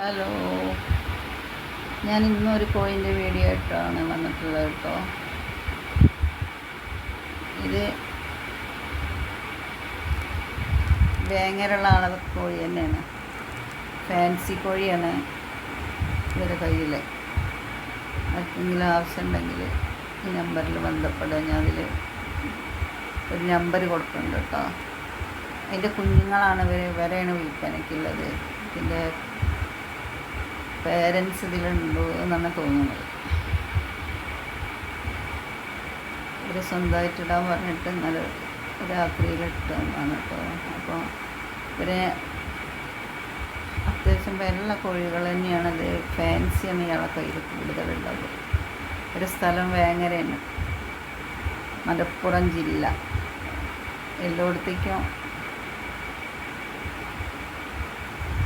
Hello. ഞാൻ ഇന്നൊരു കോയിന്റെ video ആയിട്ടാണ് വന്നിട്ടുള്ളത് കേട്ടോ. ഇത് വേങ്ങരുള്ള ആളത് കോഴി തന്നെയാണ്. ഫാൻസി കോഴിയാണ് ഇവരുടെ കയ്യിൽ ആർക്കെങ്കിലും ആവശ്യമുണ്ടെങ്കിൽ ഈ നമ്പറിൽ ബന്ധപ്പെടുക. ഞാൻ അതിൽ ഒരു നമ്പർ കൊടുക്കുന്നുണ്ട് കേട്ടോ. അതിന്റെ കുഞ്ഞുങ്ങളാണ് ഇവർ ഇവരെയാണ് ഉള്ളത്. ഇതിന്റെ പേരൻസ് ഇതിലുണ്ടോ എന്നാണ് തോന്നുന്നത്. ഇവർ സ്വന്തമായിട്ടിടാൻ പറഞ്ഞിട്ട് ഇന്നലെ രാത്രിയിൽ ഇട്ടാണ് കേട്ടോ. അപ്പോൾ ഇവരെ അത്യാവശ്യം വില കോഴികൾ തന്നെയാണ് അത് ഫാൻസിയാണ് ഇയാളെ കയ്യിൽ കൂടുതലുള്ളത്. ഒരു സ്ഥലം വേങ്ങരയാണ്. മലപ്പുറം ജില്ല. എല്ലായിടത്തേക്കും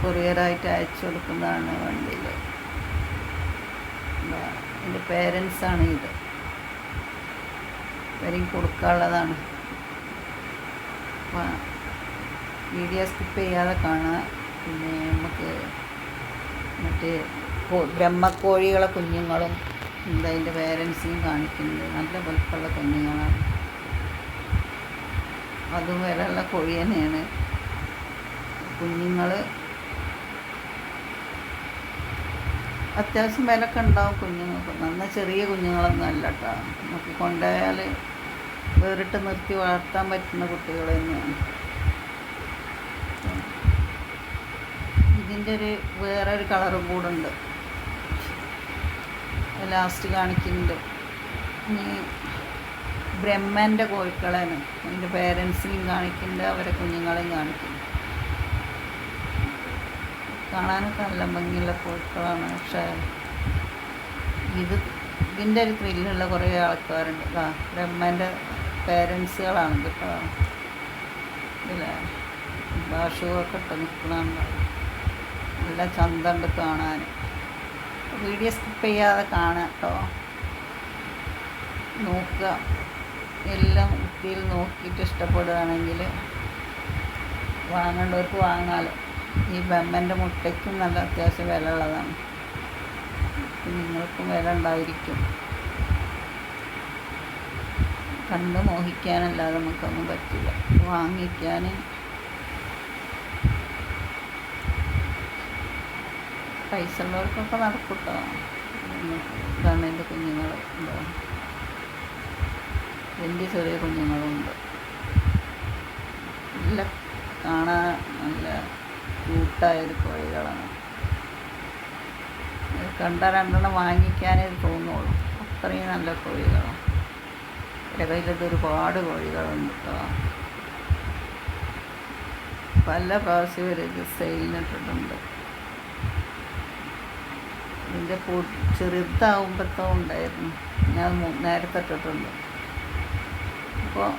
കൊറിയറായിട്ട് അയച്ചു കൊടുക്കുന്നതാണ് വണ്ടിയിൽ എന്റെ പേരൻസാണ് ഇത്. ഇവരെയും കൊടുക്കാനുള്ളതാണ്. വീഡിയോ സ്കിപ്പ് ചെയ്യാതെ കാണുക. പിന്നെ നമുക്ക് മറ്റേ ബ്രഹ്മക്കോഴികളെ കുഞ്ഞുങ്ങളും അതിന്റെ പേരൻസിനും കാണിക്കുന്നത്. നല്ല വലുപ്പമുള്ള കുഞ്ഞുങ്ങളാണ്. അതും വരെയുള്ള കോഴി തന്നെയാണ്. കുഞ്ഞുങ്ങൾ അത്യാവശ്യം വിലക്കെ ഉണ്ടാവും കുഞ്ഞുങ്ങൾക്ക്. നന്ന ചെറിയ കുഞ്ഞുങ്ങളൊന്നും അല്ല കേട്ടോ നമുക്ക് കൊണ്ടുപോയാൽ വേറിട്ട് നിർത്തി വളർത്താൻ പറ്റുന്ന കുട്ടികൾ തന്നെയാണ്. ഇതിന്റെ ഒരു വേറെ ഒരു കളർ കൂടുണ്ട് ലാസ്റ്റ് കാണിക്കുന്നുണ്ട്. ഇനി ബ്രഹ്മന്റെ കോഴിക്കളാണ് അതിന്റെ പേരൻസിനെയും കാണിക്കുന്നുണ്ട്. അവരെ കുഞ്ഞുങ്ങളെയും കാണിക്കുന്നുണ്ട്. കാണാനൊക്കെ നല്ല ഭംഗിയുള്ള പൂക്കളാണ് പക്ഷേ ഇത് ഇതിന്റെ ഒരു ത്രില്ലുള്ള കുറേ ആൾക്കാരുണ്ട്. ആ ബ്രഹ്മന്റെ പേരൻസുകളാണ് കേട്ടോ ഇതിലെ ഭാഷയൊക്കെ ഇട്ട് നിൽക്കണമെന്ന് നല്ല ചന്തമുണ്ട് കാണാൻ. വീഡിയോ സ്കിപ്പ് ചെയ്യാതെ കാണാം കേട്ടോ. നോക്കുക. എല്ലാം വൃത്തിയിൽ നോക്കിയിട്ട് ഇഷ്ടപ്പെടുകയാണെങ്കിൽ വാങ്ങേണ്ടവർക്ക് വാങ്ങാമല്ലോ ഈ ബമ്മന്റെ മുട്ടയ്ക്കും നല്ല അത്യാവശ്യം വില ഉള്ളതാണ്. നിങ്ങൾക്കും വില ഉണ്ടായിരിക്കും. കണ്ട് മോഹിക്കാനല്ലാതെ നമുക്കൊന്നും പറ്റില്ല. വാങ്ങിക്കാൻ പൈസ ഉള്ളവർക്കൊക്കെ നടക്കൂട്ടോ. ഇതാണ് എന്റെ കുഞ്ഞുങ്ങൾ. എന്താ എന്റെ ചെറിയ കുഞ്ഞുങ്ങളുണ്ട് നല്ല കാണാൻ നല്ല ക്യൂട്ടായൊരു കോഴികളാണ്. കണ്ട രണ്ടെണ്ണം വാങ്ങിക്കാനേ തോന്നുള്ളൂ. അത്രയും നല്ല കോഴികളാണ്. എന്റെ കയ്യിലത് ഒരുപാട് കോഴികളുണ്ട് കേട്ടോ പല പ്രാവശ്യം ഒരു സെയിലിനിട്ടിട്ടുണ്ട് ഇതിന്റെ പൂ ചെറുതാവുമ്പോഴത്തോ ഉണ്ടായിരുന്നു. ഞാൻ നേരത്തെ ഇട്ടിട്ടുണ്ട്. അപ്പോൾ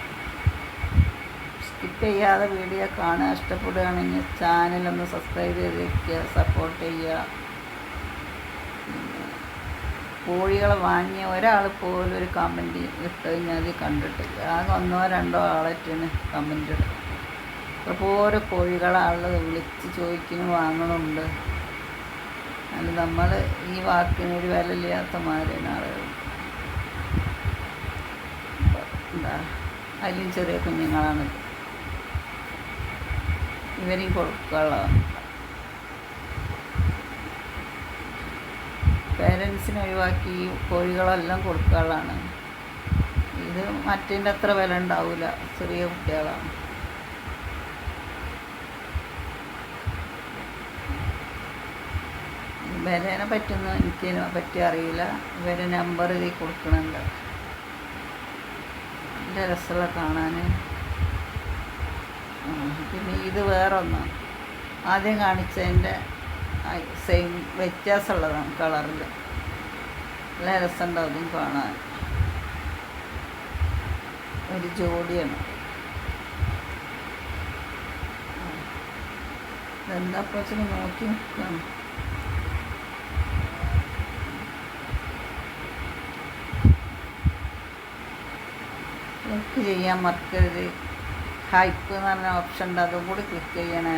ചെയ്യാതെ വീഡിയോ കാണാൻ ഇഷ്ടപ്പെടുകയാണെങ്കിൽ ചാനലൊന്ന് സബ്സ്ക്രൈബ് ചെയ്ത് വയ്ക്കുക സപ്പോർട്ട് ചെയ്യുക. കോഴികളെ വാങ്ങിയ ഒരാൾ പോലും ഒരു കമന്റ് ഇട്ട് കഴിഞ്ഞാൽ അത് കണ്ടിട്ടില്ല. ആകെ ഒന്നോ രണ്ടോ ആളായിട്ടാണ് കമന്റ് ഇടുക അപ്പോൾ ഓരോ കോഴികളെ കോഴികളാളുകൾ വിളിച്ച് ചോദിക്കുന്നു വാങ്ങണമുണ്ട് അത് നമ്മൾ ഈ വാക്കിന് ഒരു വിലയില്ലാത്ത മാതിരിയാണ് ആളുകൾ എന്താ? അതിലും ചെറിയ കുഞ്ഞുങ്ങളാണ്. ഇവരെയും കൊടുക്കാനുള്ളതാണ് പേരൻസിനെ ഒഴിവാക്കി കോഴികളെല്ലാം കൊടുക്കാനുള്ളതാണ്. ഇത് മറ്റേന്റെ അത്ര വില ഉണ്ടാവില്ല ചെറിയ കുട്ടികളാണ്. വിലേനെ പറ്റുന്ന എനിക്ക് പറ്റി അറിയില്ല. ഇവരെ നമ്പർ ഇതിൽ കൊടുക്കണുണ്ട്. നല്ല രസമുള്ള കാണാൻ. പിന്നെ ഇത് വേറെ ഒന്നാണ് ആദ്യം കാണിച്ചതിന്റെ സെയിം വ്യത്യാസമുള്ളതാണ് കളറിൽ. നല്ല രസമുണ്ടാവും കാണാൻ. ഒരു ജോഡിയാണ്. എന്താ പ്രശ്നം നോക്കി നിൽക്കണം ചെയ്യാൻ മറക്കരുത്. ഹൈപ്പ് എന്ന് പറഞ്ഞ ഓപ്ഷൻ ഉണ്ട്. അതും കൂടി ക്ലിക്ക് ചെയ്യണേ.